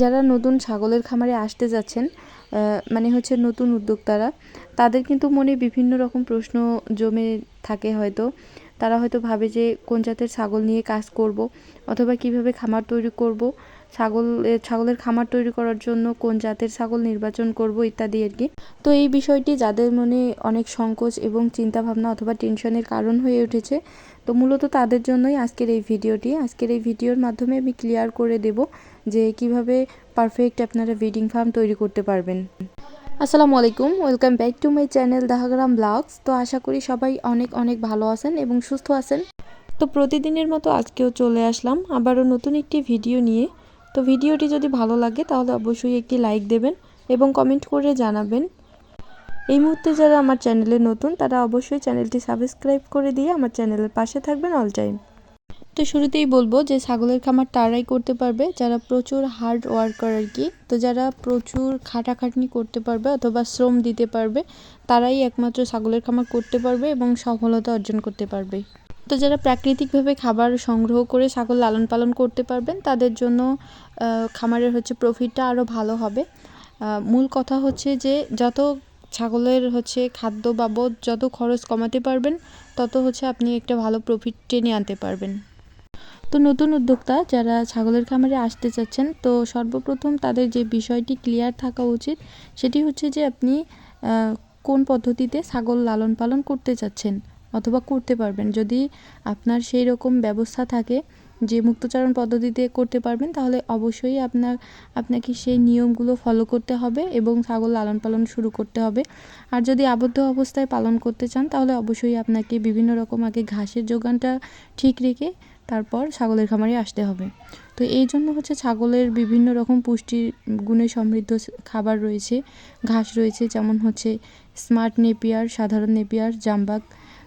যারা নতুন ছাগলের খামারে আসতে যাচ্ছেন মানে হচ্ছে নতুন উদ্যোক্তারা, তাদের কিন্তু মনে বিভিন্ন রকম প্রশ্ন জমে থাকে হয়তো। তারা হয়তো ভাবে যে কোন জাতের ছাগল নিয়ে কাজ করব অথবা কীভাবে খামার তৈরি করব, ছাগল ছাগলের খামার তৈরি করার জন্য কোন জাতের ছাগল নির্বাচন করব ইত্যাদি আর কি। তো এই বিষয়টি যাদের মনে অনেক সংকোচ এবং চিন্তাভাবনা অথবা টেনশনের কারণ হয়ে উঠেছে, তো মূলত তাদের জন্যই আজকের এই ভিডিওটি। আজকের এই ভিডিওর মাধ্যমে আমি ক্লিয়ার করে দেব যে কীভাবে পারফেক্ট আপনারা ব্রিডিং ফার্ম তৈরি করতে পারবেন। আসসালামু আলাইকুম welcome back to my channel Dahagram blogs তো আশা করি সবাই অনেক অনেক ভালো আছেন এবং সুস্থ আছেন। তো প্রতিদিনের মতো আজকেও চলে আসলাম আবারও নতুন একটি ভিডিও নিয়ে। তো ভিডিওটি যদি ভালো লাগে তাহলে অবশ্যই একটি লাইক দেবেন এবং কমেন্ট করে জানাবেন। এই মুহূর্তে যারা আমার চ্যানেলে নতুন তারা অবশ্যই চ্যানেলটি সাবস্ক্রাইব করে দিয়ে আমার চ্যানেলের পাশে থাকবেন অল টাইম তো শুরুতেই বলব যে ছাগলের খামার তারাই করতে পারবে, যারা প্রচুর হার্ড ওয়ার্কার আর কি। তো যারা প্রচুর খাটাখাটনি করতে পারবে অথবা শ্রম দিতে পারবে, তারাই একমাত্র ছাগলের খামার করতে পারবে এবং সফলতা অর্জন করতে পারবে। তো যারা প্রাকৃতিকভাবে খাবার সংগ্রহ করে ছাগল লালন পালন করতে পারবেন, তাদের জন্য খামারের হচ্ছে প্রফিটটা আরও ভালো হবে। মূল কথা হচ্ছে যে যত ছাগলের হচ্ছে খাদ্য বাবদ যত খরচ কমাতে পারবেন, তত হচ্ছে আপনি একটা ভালো প্রফিট টেনে আনতে পারবেন। তো নতুন উদ্যোক্তা যারা ছাগলের খামারে আসতে চাচ্ছেন, তো সর্বপ্রথম তাদের যে বিষয়টি ক্লিয়ার থাকা উচিত, সেটি হচ্ছে যে আপনি কোন পদ্ধতিতে ছাগল লালন পালন করতে চাচ্ছেন অথবা করতে পারবেন। যদি আপনার সেই রকম ব্যবস্থা থাকে যে মুক্তচারণ পদ্ধতিতে করতে পারবেন, তাহলে অবশ্যই আপনার, আপনাকে সেই নিয়মগুলো ফলো করতে হবে এবং ছাগল লালন পালন শুরু করতে হবে। আর যদি আবদ্ধ অবস্থায় পালন করতে চান, তাহলে অবশ্যই আপনাকে বিভিন্ন রকম আগে ঘাসের যোগানটা ঠিক রেখে তারপর ছাগলের খামারে আসতে হবে। তো এই জন্য হচ্ছে ছাগলের বিভিন্ন রকম পুষ্টি গুণে সমৃদ্ধ খাবার রয়েছে, ঘাস রয়েছে, যেমন হচ্ছে স্মার্ট নেপিয়ার, সাধারণ নেপিয়ার, জাম্বাক,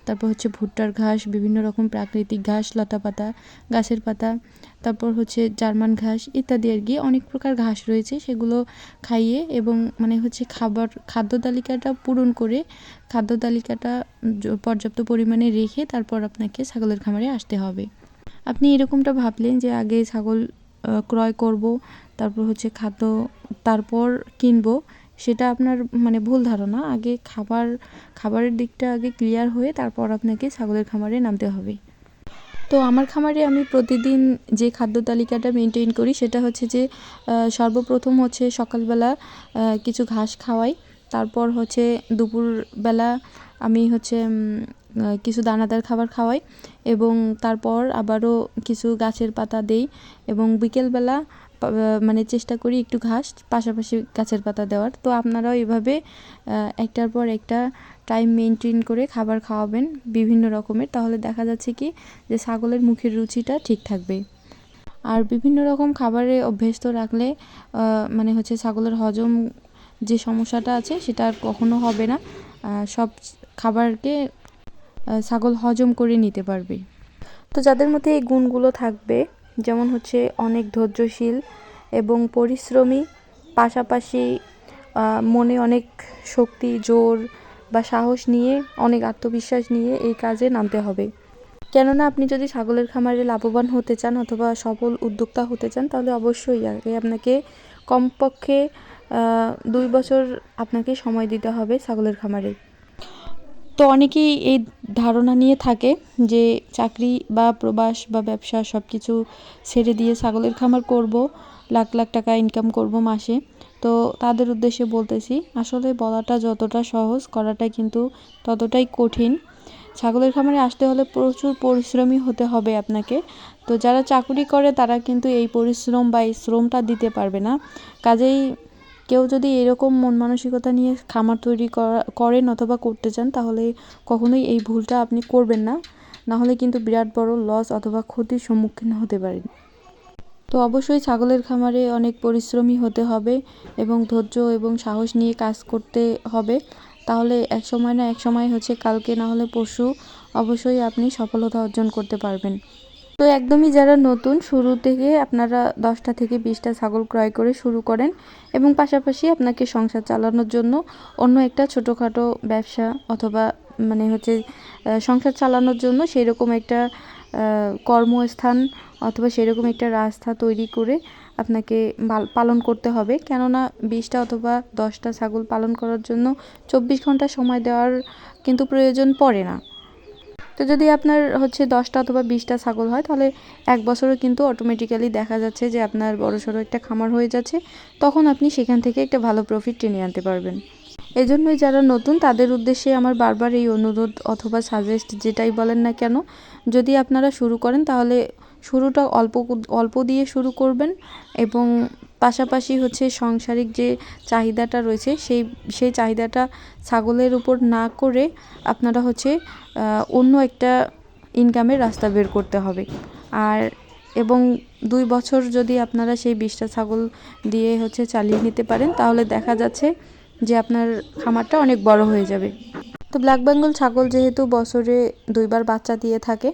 তারপর হচ্ছে ভুট্টার ঘাস, বিভিন্ন রকম প্রাকৃতিক ঘাস, লতা পাতা, গাছের পাতা, তারপর হচ্ছে জার্মান ঘাস ইত্যাদি আর কি। অনেক প্রকার ঘাস রয়েছে, সেগুলো খাইয়ে এবং মানে হচ্ছে খাবার, খাদ্য তালিকাটা পূরণ করে, খাদ্য তালিকাটা পর্যাপ্ত পরিমাণে রেখে তারপর আপনাকে ছাগলের খামারে আসতে হবে। আপনি এরকমটা ভাবলেন যে আগে ছাগল ক্রয় করব, তারপর হচ্ছে খাদ্য তারপর কিনবো, সেটা আপনার মানে ভুল ধারণা। আগে খাবার, খাবারের দিকটা আগে ক্লিয়ার হয়ে তারপর আপনাকে ছাগলের খামারে নামতে হবে। তো আমার খামারে আমি প্রতিদিন যে খাদ্য তালিকাটা মেনটেন করি, সেটা হচ্ছে যে সর্বপ্রথম হচ্ছে সকালবেলা কিছু ঘাস খাওয়াই, তারপর হচ্ছে দুপুরবেলা আমি হচ্ছে কিছু দানাদার খাবার খাওয়াই এবং তারপর আবারও কিছু গাছের পাতা দেই এবং বিকেলবেলা মানে চেষ্টা করি একটু ঘাস, পাশাপাশি গাছের পাতা দেওয়ার। তো আপনারাও এভাবে একটার পর একটা টাইম মেনটেন করে খাবার খাওয়াবেন বিভিন্ন রকমের। তাহলে দেখা যাচ্ছে কি যে ছাগলের মুখের রুচিটা ঠিক থাকবে। আর বিভিন্ন রকম খাবারে অভ্যস্ত রাখলে মানে হচ্ছে ছাগলের হজম যে সমস্যাটা আছে সেটা আর কখনো হবে না। সব খাবারকে ছাগল হজম করে নিতে পারবে। তো যাদের মধ্যে এই গুণগুলো থাকবে যেমন হচ্ছে অনেক ধৈর্যশীল এবং পরিশ্রমী পাশাপাশি মনে অনেক শক্তি জোর বা সাহস নিয়ে অনেক আত্মবিশ্বাস নিয়ে এই কাজে নামতে হবে। কেননা আপনি যদি ছাগলের খামারে লাভবান হতে চান অথবা সফল উদ্যোক্তা হতে চান তাহলে অবশ্যই আগে আপনাকে কমপক্ষে দুই বছর আপনাকে সময় দিতে হবে ছাগলের খামারে। তো অনেকেই এই ধারণা নিয়ে থাকে যে চাকরি বা প্রবাস বা ব্যবসা সব কিছু ছেড়ে দিয়ে ছাগলের খামার করব, লাখ লাখ টাকা ইনকাম করব মাসে। তো তাদের উদ্দেশ্যে বলতেছি, আসলে বলাটা যতটা সহজ, করাটা কিন্তু ততটাই কঠিন। ছাগলের খামারে আসতে হলে প্রচুর পরিশ্রমী হতে হবে আপনাকে। তো যারা চাকরি করে তারা কিন্তু এই পরিশ্রম বা এই শ্রমটা দিতে পারবে না। কাজেই কেউ যদি এরকম মন মানসিকতা নিয়ে খামার তৈরি করা, করেন অথবা করতে চান, তাহলে কখনোই এই ভুলটা আপনি করবেন না। না হলে কিন্তু বিরাট বড় লস অথবা ক্ষতির সম্মুখীন হতে পারেন। তো অবশ্যই ছাগলের খামারে অনেক পরিশ্রমী হতে হবে এবং ধৈর্য এবং সাহস নিয়ে কাজ করতে হবে। তাহলে এক সময় না এক সময় হচ্ছে কালকে না হলে পরশু অবশ্যই আপনি সফলতা অর্জন করতে পারবেন। তো একদমই যারা নতুন, শুরু থেকে আপনারা দশটা থেকে বিশটা ছাগল ক্রয় করে শুরু করেন এবং পাশাপাশি আপনাকে সংসার চালানোর জন্য অন্য একটা ছোটোখাটো ব্যবসা অথবা মানে হচ্ছে সংসার চালানোর জন্য সেই রকম একটা কর্মস্থান অথবা সেরকম একটা রাস্তা তৈরি করে আপনাকে পালন করতে হবে। কেননা বিশটা অথবা দশটা ছাগল পালন করার জন্য চব্বিশ ঘণ্টা সময় দেওয়ার কিন্তু প্রয়োজন পড়ে না। তো যদি আপনার হচ্ছে দশটা অথবা বিশটা ছাগল হয়, তাহলে এক বছরে কিন্তু অটোমেটিক্যালি দেখা যাচ্ছে যে আপনার বড়সড় একটা খামার হয়ে যাচ্ছে। তখন আপনি সেখান থেকে একটা ভালো প্রফিট টেনে আনতে পারবেন। এজন্যই যারা নতুন, তাদের উদ্দেশ্যে আমার বারবার এই অনুরোধ অথবা সাজেস্ট যেটাই বলেন না কেন, যদি আপনারা শুরু করেন, তাহলে শুরুটা অল্প অল্প দিয়ে শুরু করবেন এবং পাশাপাশি হচ্ছে সাংসারিক যে চাহিদাটা রয়েছে, সেই সেই চাহিদাটা ছাগলের উপর না করে আপনারা হচ্ছে অন্য একটা ইনকামের রাস্তা বের করতে হবে। আর, এবং দুই বছর যদি আপনারা সেই বিশটা ছাগল দিয়ে হচ্ছে চালিয়ে নিতে পারেন, তাহলে দেখা যাচ্ছে যে আপনার খামারটা অনেক বড় হয়ে যাবে। তো ব্ল্যাক বেঙ্গল ছাগল যেহেতু বছরে দুইবার বাচ্চা দিয়ে থাকে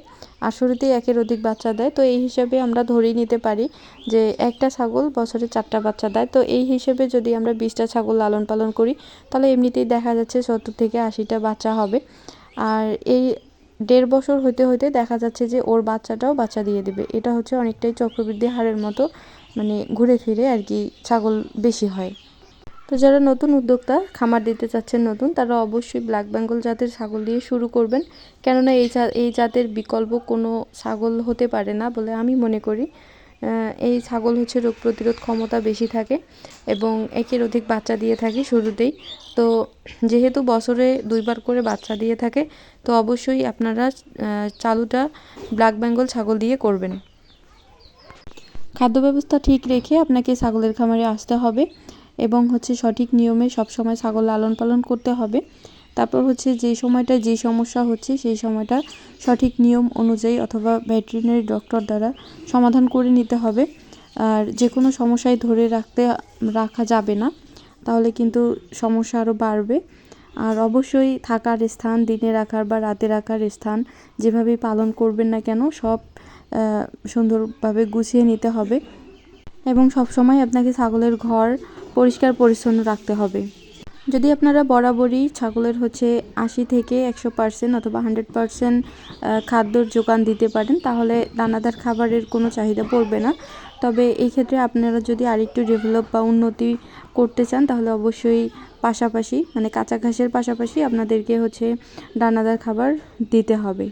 আর শুরুতেই একের অধিক বাচ্চা দেয়। তো এই হিসেবে আমরা ধরেই নিতে পারি যে একটা ছাগল বছরে চারটা বাচ্চা দেয়। তো এই হিসেবে যদি আমরা বিশটা ছাগল লালন পালন করি, তাহলে এমনিতেই দেখা যাচ্ছে সত্তর থেকে আশিটা বাচ্চা হবে। আর এই দেড় বছর হতে হতে দেখা যাচ্ছে যে ওর বাচ্চাটাও বাচ্চা দিয়ে দেবে। এটা হচ্ছে অনেকটাই চক্রবৃদ্ধি হারের মতো মানে ঘুরে ফিরে আর কি ছাগল বেশি হয়। তো যারা নতুন উদ্যোক্তা, খামার দিতে চাচ্ছেন নতুন, তারা অবশ্যই ব্ল্যাক বেঙ্গল জাতের ছাগল দিয়ে শুরু করবেন। কেননা এই এই জাতের বিকল্প কোনো ছাগল হতে পারে না বলে আমি মনে করি। এই ছাগল হচ্ছে রোগ প্রতিরোধ ক্ষমতা বেশি থাকে এবং একের অধিক বাচ্চা দিয়ে থাকে শুরুতেই। তো যেহেতু বছরে দুইবার করে বাচ্চা দিয়ে থাকে, তো অবশ্যই আপনারা চালুটা ব্ল্যাক বেঙ্গল ছাগল দিয়ে করবেন। খাদ্য ব্যবস্থা ঠিক রেখে আপনাকে ছাগলের খামারে আসতে হবে। এবং হচ্ছে সঠিক নিয়মে সবসময় ছাগল লালন পালন করতে হবে। তারপর হচ্ছে যে সময়টা, যে সমস্যা হচ্ছে, সেই সময়টা সঠিক নিয়ম অনুযায়ী অথবা ভেটেরিনারি ডক্টর দ্বারা সমাধান করে নিতে হবে। আর যে কোনো সমস্যায় ধরে রাখতে, রাখা যাবে না, তাহলে কিন্তু সমস্যা আরও বাড়বে। আর অবশ্যই থাকার স্থান, দিনে রাখার বা রাতে রাখার স্থান, যেভাবেই পালন করবেন না কেন, সব সুন্দরভাবে গুছিয়ে নিতে হবে। এবং সবসময় আপনাকে ছাগলের ঘর পরিষ্কার পরিচ্ছন্ন রাখতে হবে। যদি আপনারা বরাবরই ছাগলের হচ্ছে আশি থেকে একশো পার্সেন্ট অথবা হান্ড্রেড পার্সেন্ট খাদ্যর যোগান দিতে পারেন, তাহলে দানাদার খাবারের কোনো চাহিদা পড়বে না। তবে এই ক্ষেত্রে আপনারা যদি আরেকটু ডেভেলপ বা উন্নতি করতে চান, তাহলে অবশ্যই পাশাপাশি মানে কাঁচা ঘাসের পাশাপাশি আপনাদেরকে হচ্ছে দানাদার খাবার দিতে হবে।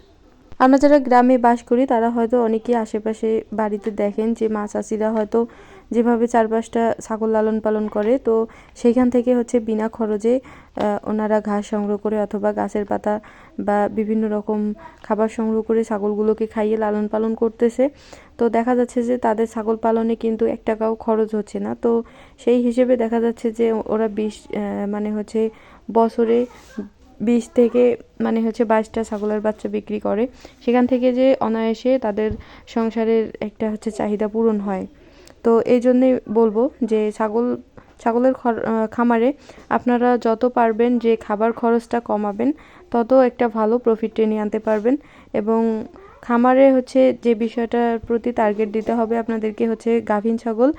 আমরা যারা গ্রামে বাস করি, তারা হয়তো অনেকেই আশেপাশে বাড়িতে দেখেন যে মা চাষিরা হয়তো যেভাবে চারপাশটা ছাগল লালন পালন করে, তো সেইখান থেকে হচ্ছে বিনা খরচে ওনারা ঘাস সংগ্রহ করে অথবা গাছের পাতা বা বিভিন্ন রকম খাবার সংগ্রহ করে ছাগলগুলোকে খাইয়ে লালন পালন করতেছে। তো দেখা যাচ্ছে যে তাদের ছাগল পালনে কিন্তু এক টাকাও খরচ হচ্ছে না। তো সেই হিসেবে দেখা যাচ্ছে যে ওরা বিশ মানে হচ্ছে বছরে বিশ থেকে মানে হচ্ছে বাইশটা ছাগলের বাচ্চা বিক্রি করে। সেখান থেকে যে অনায়াসে তাদের সংসারের একটা হচ্ছে চাহিদা পূরণ হয়। তো এই জন্যেই বলব যে ছাগল, ছাগলের খামারে আপনারা যত পারবেন যে খাবার খরচটা কমাবেন, তত একটা ভালো প্রফিট টেনে আনতে পারবেন এবং খামারে হচ্ছে যে বিষয়টার প্রতি টার্গেট দিতে হবে আপনাদেরকে হচ্ছে গাভীন ছাগল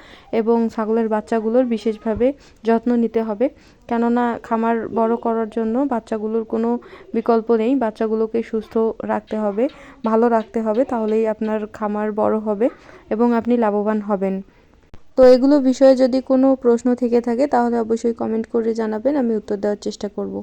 এবং ছাগলের বাচ্চাগুলোর বিশেষভাবে যত্ন নিতে হবে। কেননা খামার বড় করার জন্য বাচ্চাগুলোর কোনো বিকল্প নেই। বাচ্চাগুলোকে সুস্থ রাখতে হবে, ভালো রাখতে হবে, তাহলেই আপনার খামার বড় হবে এবং আপনি লাভবান হবেন। তো এগুলো বিষয়ে যদি কোনো প্রশ্ন থেকে থাকে, তাহলে অবশ্যই কমেন্ট করে জানাবেন, আমি উত্তর দেওয়ার চেষ্টা করব।